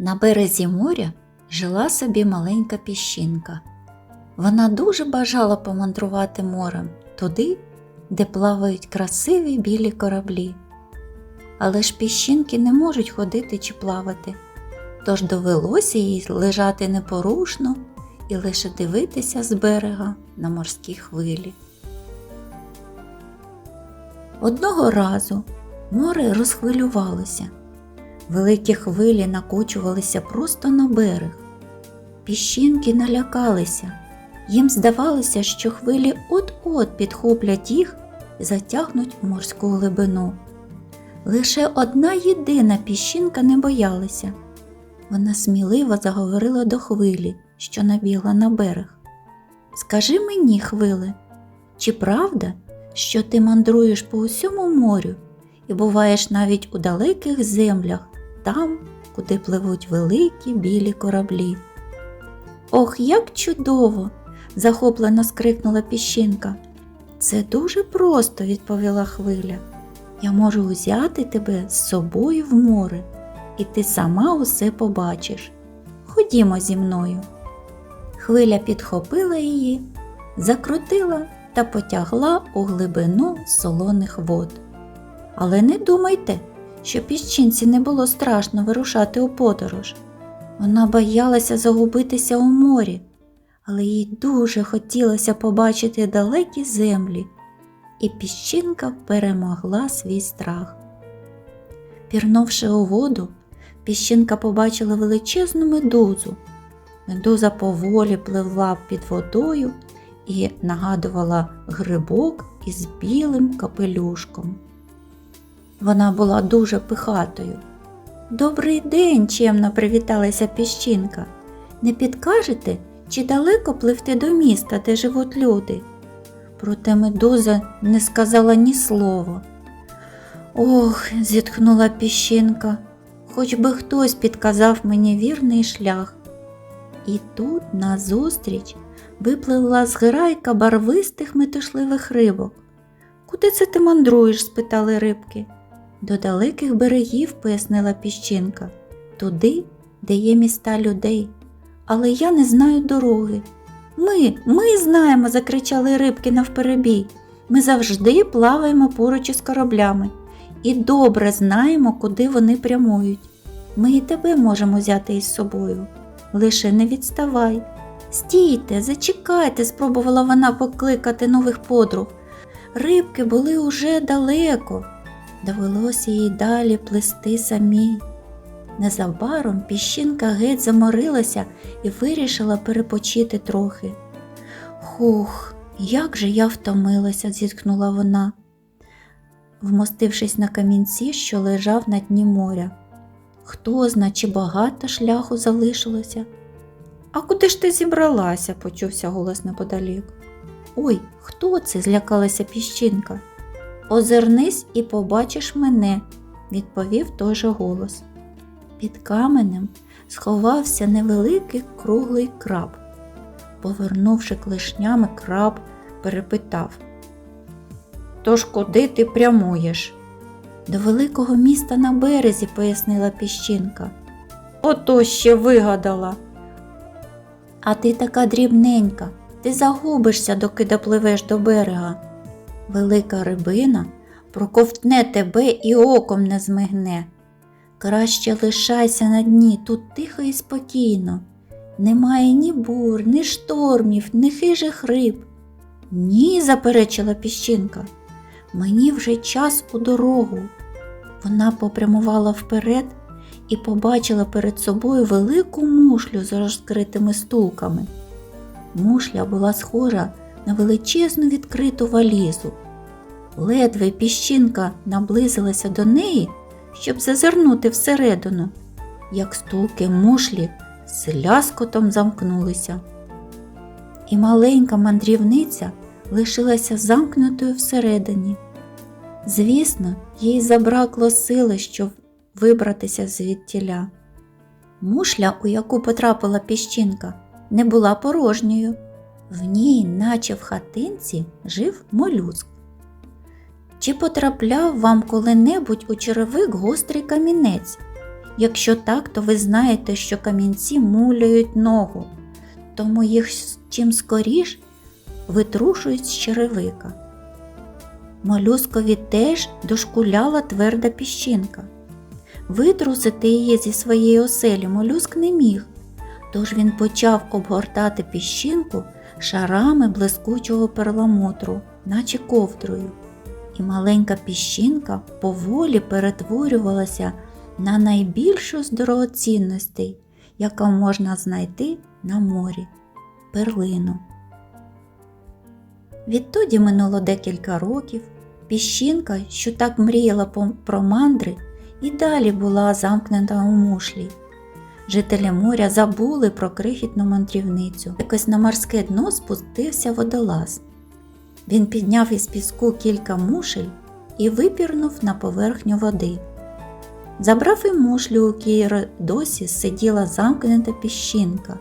На березі моря жила собі маленька піщинка. Вона дуже бажала помандрувати морем туди, де плавають красиві білі кораблі. Але ж піщинки не можуть ходити чи плавати, тож довелося їй лежати непорушно і лише дивитися з берега на морські хвилі. Одного разу море розхвилювалося. Великі хвилі накочувалися просто на берег. Піщинки налякалися. Їм здавалося, що хвилі от-от підхоплять їх і затягнуть у морську глибину. Лише одна єдина піщинка не боялася. Вона сміливо заговорила до хвилі, що набігла на берег. Скажи мені, хвиле, чи правда, що ти мандруєш по усьому морю і буваєш навіть у далеких землях, там, куди пливуть великі білі кораблі? Ох, як чудово! захоплено скрикнула піщинка. Це дуже просто, відповіла хвиля. Я можу взяти тебе з собою в море, і ти сама усе побачиш. Ходімо зі мною. Хвиля підхопила її, закрутила та потягла у глибину солоних вод. Але не думайте, що піщинці не було страшно вирушати у подорож. Вона боялася загубитися у морі, але їй дуже хотілося побачити далекі землі, і піщинка перемогла свій страх. Пірнувши у воду, піщинка побачила величезну медузу. Медуза поволі пливла під водою і нагадувала грибок із білим капелюшком. Вона була дуже пихатою. Добрий день, чемно привіталася піщинка. Не підкажете, чи далеко пливти до міста, де живуть люди? Проте медуза не сказала ні слова. Ох, зітхнула піщинка, хоч би хтось підказав мені вірний шлях. І тут назустріч випливла зграйка барвистих метушливих рибок. Куди це ти мандруєш? спитали рибки. До далеких берегів, пояснила піщинка, туди, де є міста людей. Але я не знаю дороги. Ми, ми знаємо, закричали рибки навперебій. Ми завжди плаваємо поруч із кораблями і добре знаємо, куди вони прямують. Ми і тебе можемо взяти із собою. Лише не відставай. Стійте, зачекайте, спробувала вона покликати нових подруг. Рибки були уже далеко. Довелося їй далі плести самій. Незабаром піщинка геть заморилася і вирішила перепочити трохи. Хух, як же я втомилася, зіткнула вона, вмостившись на камінці, що лежав на дні моря. Хто зна, чи багато шляху залишилося? А куди ж ти зібралася? почувся голос неподалік. Ой, хто це? злякалася піщинка. Озирнись і побачиш мене, відповів той же голос. Під каменем сховався невеликий круглий краб. Повернувши клешнями, краб перепитав Тож куди ти прямуєш? До великого міста на березі, пояснила піщинка. Ото ще вигадала. А ти така дрібненька, ти загубишся, доки допливеш до берега. Велика рибина проковтне тебе і оком не змигне. Краще лишайся на дні тут тихо і спокійно. Немає ні бур, ні штормів, ні хижих риб. Ні, заперечила піщинка. Мені вже час у дорогу. Вона попрямувала вперед і побачила перед собою велику мушлю з розкритими стулками. Мушля була схожа на величезну відкриту валізу. Ледве піщинка наблизилася до неї, щоб зазирнути всередину, як стулки мушлі з ляскотом замкнулися. І маленька мандрівниця лишилася замкнутою всередині. Звісно, їй забракло сили, щоб вибратися звідтіля. Мушля, у яку потрапила піщинка, не була порожньою. В ній, наче в хатинці, жив молюск. Чи потрапляв вам коли-небудь у черевик гострий камінець? Якщо так, то ви знаєте, що камінці муляють ногу, тому їх чим скоріш витрушують з черевика. Молюскові теж дошкуляла тверда піщинка. Витрусити її зі своєї оселі молюск не міг, тож він почав обгортати піщинку шарами блискучого перламутру, наче ковдрою, і маленька піщинка поволі перетворювалася на найбільшу з дорогоцінностей, яка можна знайти на морі перлину. Відтоді минуло декілька років. Піщинка, що так мріяла про мандри, і далі була замкнена у мушлі. Жителі моря забули про крихітну мандрівницю. Якось на морське дно спустився водолаз. Він підняв із піску кілька мушель і випірнув на поверхню води. Забрав і мушлю, у якій досі сиділа замкнена піщинка.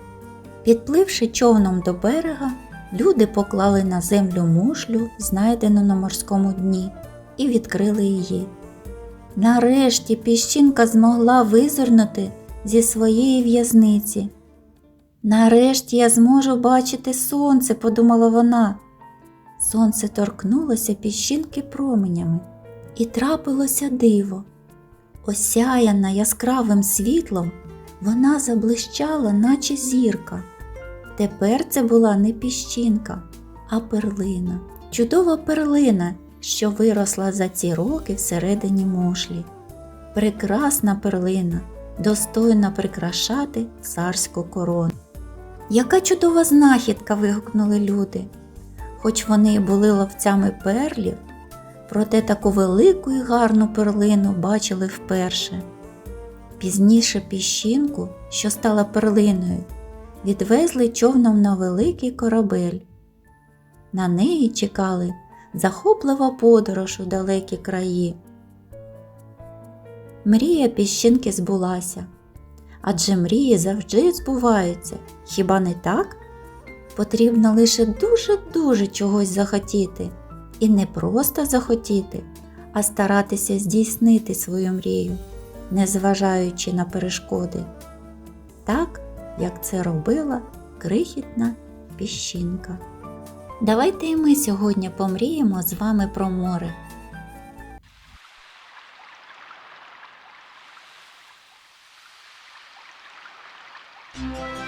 Підпливши човном до берега, люди поклали на землю мушлю, знайдену на морському дні, і відкрили її. Нарешті піщинка змогла визирнути зі своєї в'язниці. Нарешті я зможу бачити сонце, подумала вона. Сонце торкнулося піщинки променями, і трапилося диво. Осяяна яскравим світлом, вона заблищала, наче зірка. Тепер це була не піщинка, а перлина. Чудова перлина, що виросла за ці роки всередині мошлі. Прекрасна перлина, достойна прикрашати царську корону. Яка чудова знахідка. вигукнули люди. Хоч вони й були ловцями перлів, проте таку велику і гарну перлину бачили вперше. Пізніше піщинку, що стала перлиною, відвезли човном на великий корабель. На неї чекали захоплива подорож у далекі краї. Мрія піщинки збулася. Адже мрії завжди збуваються, хіба не так? Потрібно лише дуже-дуже чогось захотіти. І не просто захотіти, а старатися здійснити свою мрію, незважаючи на перешкоди. Так, як це робила крихітна піщинка. Давайте і ми сьогодні помріємо з вами про море. До